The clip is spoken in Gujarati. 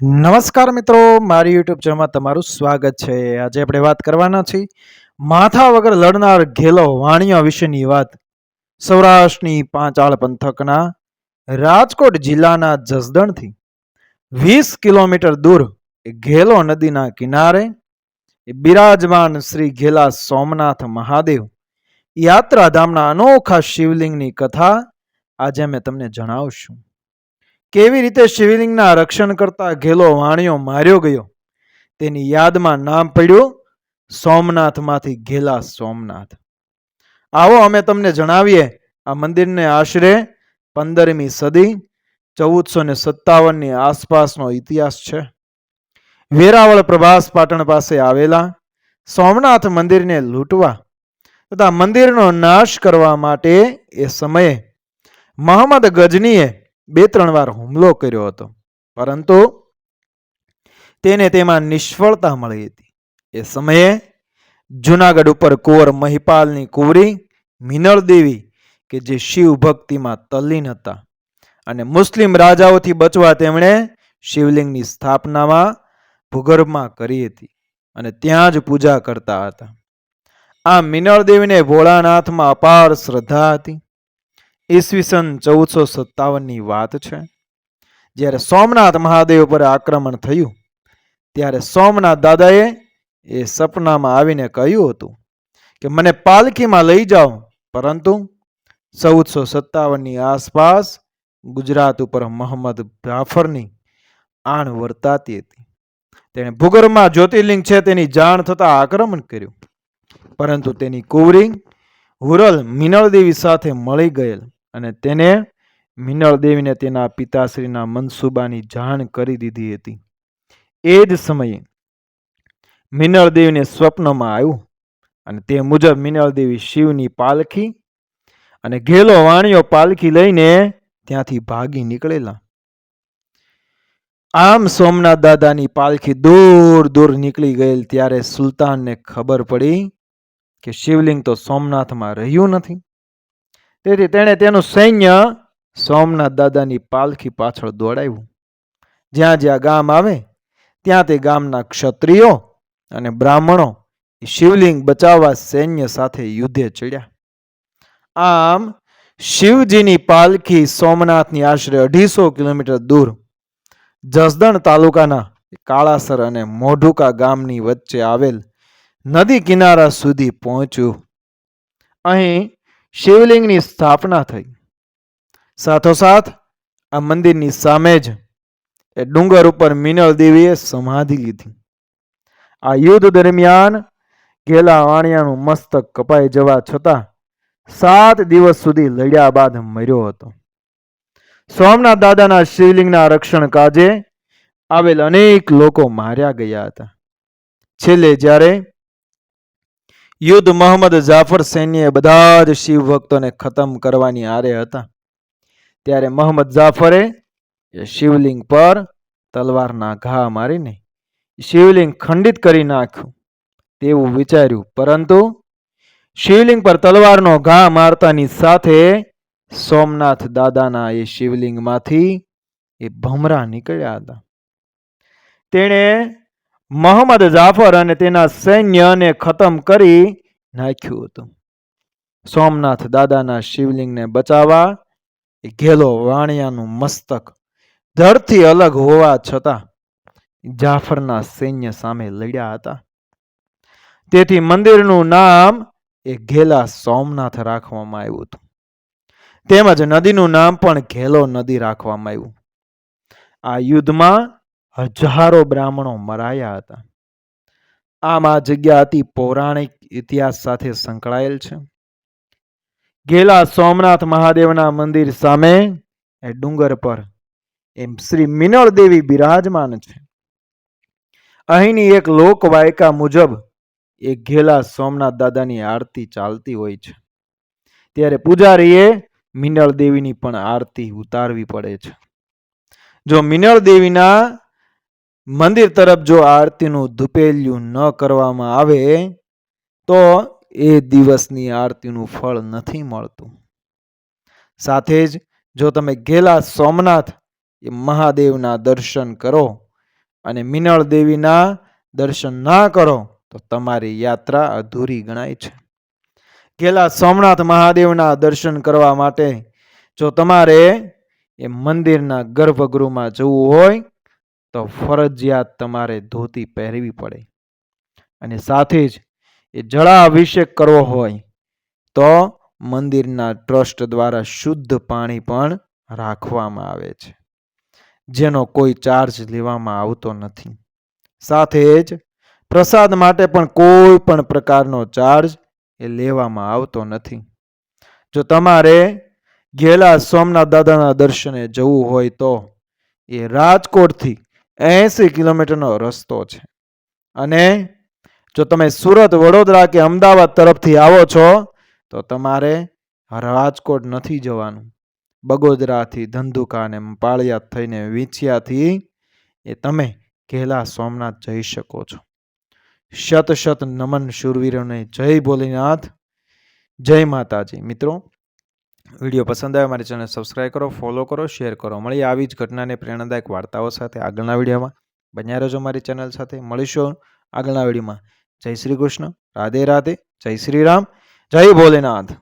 નમસ્કાર મિત્રો, મારી યુટ્યુબ ચેનલમાં તમારું સ્વાગત છે. આજે આપણે વાત કરવાના છીએ માથા વગર લડનાર ઘેલો વાણિયા વિશેની વાત. સૌરાષ્ટ્રની પાંચાળ પંથકના રાજકોટ જિલ્લાના જસદણથી વીસ કિલોમીટર દૂર ઘેલો નદીના કિનારે બિરાજમાન શ્રી ઘેલા સોમનાથ મહાદેવ યાત્રાધામના અનોખા શિવલિંગની કથા આજે અમે તમને જણાવશું. કેવી રીતે શિવલિંગના રક્ષણ કરતા ઘેલો વાણિયો માર્યો ગયો? તેની યાદમાં નામ પડ્યું, સોમનાથમાંથી ઘેલા સોમનાથ. આવો અમે તમને જણાવીએ, આ મંદિરને આશરે પંદરમી સદી, ચૌદસો ને સત્તાવનની આસપાસનો ઇતિહાસ છે. વેરાવળ પ્રભાસ પાટણ પાસે આવેલા સોમનાથ મંદિરને લૂંટવા તથા મંદિરનો નાશ કરવા માટે એ સમયે મોહમ્મદ ગજનીએ બે ત્રણ વાર હુમલો કર્યો હતો. પરંતુ તેને તેમાં નિષ્ફળતા મળી હતી. એ સમયે જુનાગઢ ઉપર કુંવર મહિપાલની કુંવરી મિનળ દેવી કે જે શિવ ભક્તિમાં તલ્લીન હતા અને મુસ્લિમ રાજાઓથી બચવા તેમણે શિવલિંગની સ્થાપનામાં ભૂગર્ભમાં કરી હતી અને ત્યાં જ પૂજા કરતા હતા. આ મિનળ દેવીને ભોળાનાથમાં અપાર શ્રદ્ધા હતી. ઈસવીસન ચૌદસો સત્તાવનની વાત છે. જ્યારે સોમનાથ મહાદેવ પર આક્રમણ થયું, ત્યારે સોમનાથ દાદાએ એ સપનામાં આવીને કહ્યું હતું કે, મને પાલખીમાં લઈ જાઓ. પરંતુ ચૌદસો સત્તાવનની આસપાસ ગુજરાત ઉપર મોહમ્મદ જાફરની આણ વર્તાતી હતી. તેણે ભૂગર્ભમાં જ્યોતિર્લિંગ છે તેની જાણ થતાં આક્રમણ કર્યું, પરંતુ તેની કુવરી હુરલ મિનળદેવી સાથે મળી ગયેલ. અને તેને મિનળ દેવીને તેના પિતાશ્રીના મનસુબાની જાણ કરી દીધી હતી. એ જ સમયે મિનળ દેવીને સ્વપ્નમાં આવ્યું અને તે મુજબ મિનળ દેવી શિવની પાલખી અને ઘેલો વાણિયો પાલખી લઈને ત્યાંથી ભાગી નીકળેલા. આમ સોમનાથ દાદાની પાલખી દૂર દૂર નીકળી ગયેલ ત્યારે સુલતાનને ખબર પડી કે શિવલિંગ તો સોમનાથમાં રહ્યું નથી. તેથી તેણે તેનું સૈન્ય સોમનાથ દાદાની પાલખી પાછળ દોડાવ્યું. જ્યાં જ્યાં ગામ આવે, ત્યાં તે ગામના ક્ષત્રિયો અને બ્રાહ્મણો શિવલિંગ બચાવવા સૈન્ય સાથે યુદ્ધે ચડ્યા. આમ, શિવજીની પાલખી સોમનાથની આશરે અઢીસો કિલોમીટર દૂર જસદણ તાલુકાના કાળાસર અને મોઢુકા ગામની વચ્ચે આવેલ નદી કિનારા સુધી પહોંચ્યું. અહીં શિવલિંગની સ્થાપના થઈ. સાથોસાથ, આ મંદિરની સામે જ એ ડુંગર ઉપર મિનલ દેવીએ સમાધિ લીધી. આ યુદ્ધ દરમિયાન ગેલા વાણિયાનું મસ્તક કપાઈ જવા છતાં સાત દિવસ સુધી લડ્યા બાદ મર્યો હતો. સોમનાથ દાદાના શિવલિંગના રક્ષણ કાજે આવેલ અનેક લોકો માર્યા ગયા હતા. છેલ્લે જ્યારે યુદ્ધ મોહમ્મદ જાફર સૈન્યએ બધા જ શિવ ભક્તોને ખતમ કરવાની આરે હતા. ત્યારે મોહમ્મદ જાફરે શિવલિંગ પર તલવારના ઘા મારીને શિવલિંગ ખંડિત કરી નાખ્યું તેવું વિચાર્યું. પરંતુ શિવલિંગ પર તલવારનો ઘા મારતાની સાથે સોમનાથ દાદાના એ શિવલિંગમાંથી એ ભમરા નીકળ્યા હતા. તેણે મોહમ્મદ જાફર અને તેના સૈન્યને ખતમ કરી નાખ્યું હતું. સોમનાથ દાદાના શિવલિંગને બચાવવા એ ઘેલો વાણિયાનું મસ્તક ધરથી અલગ હોવા છતાં જાફરના સૈન્ય સામે લડ્યા હતા. તેથી મંદિરનું નામ એ ઘેલા સોમનાથ રાખવામાં આવ્યું હતું. તેમજ નદીનું નામ પણ ઘેલો નદી રાખવામાં આવ્યું. આ યુદ્ધમાં હજારો બ્રાહ્મણો મરાયા હતા. આમ આ જગ્યા અતિ પૌરાણિક ઇતિહાસ સાથે સંકળાયેલ છે. ગેલા સોમનાથ મહાદેવના મંદિર સામે એ ડુંગર પર એમ શ્રી મિનળ દેવી બિરાજમાન છે. અહીંની એક લોકવાયકા મુજબ એ ઘેલા સોમનાથ દાદાની આરતી ચાલતી હોય છે. ત્યારે પૂજારીએ મિનળ દેવીની પણ આરતી ઉતારવી પડે છે. જો મિનળ દેવીના મંદિર તરફ જો આરતીનું ધુપેલિયું ન કરવામાં આવે, તો એ દિવસની આરતીનું ફળ નથી મળતું. સાથે જ જો તમે ગેલા સોમનાથ એ મહાદેવના દર્શન કરો અને મિનળ દેવીના દર્શન ના કરો, તો તમારી યાત્રા અધૂરી ગણાય છે. ગેલા સોમનાથ મહાદેવના દર્શન કરવા માટે જો તમારે એ મંદિરના ગર્ભગૃહમાં જવું હોય તો ફરજિયાત તમારે ધોતી પહેરવી પડે. અને સાથે જ એ જળાભિષેક કરવો હોય તો મંદિરના ટ્રસ્ટ દ્વારા શુદ્ધ પાણી પણ રાખવામાં આવે છે. જેનો કોઈ ચાર્જ લેવામાં આવતો નથી. સાથે જ પ્રસાદ માટે પણ કોઈ પણ પ્રકારનો ચાર્જ એ લેવામાં આવતો નથી. જો તમારે ગેલા સોમનાથ દાદાના દર્શને જવું હોય તો એ રાજકોટથી એંસી કિલોમીટરનો રસ્તો છે. અને જો તમે સુરત, વડોદરા કે અમદાવાદ તરફથી આવો છો, તો તમારે રાજકોટ નથી જવાનું. બગોદરાથી ધંધુકા અને પાળિયા થઈને વીંછિયાથી એ તમે ઘેલા સોમનાથ જઈ શકો છો. શત શત નમન શુરવીરોને જય ભોલેનાથ. જય માતાજી. મિત્રો વીડિયો પસંદ આવે મારી ચેનલ સબસ્ક્રાઈબ કરો ફોલો કરો શેર કરો. મળી આવી જ ઘટનાને પ્રેરણાદાયક વાર્તાઓ સાથે આગળના વિડીયોમાં. બન્યા રહેજો મારી ચેનલ સાથે. મળીશું આગળના વિડીયોમાં. જય શ્રી કૃષ્ણ. રાધે રાધે. જય શ્રી રામ. જય ભોલેનાથ.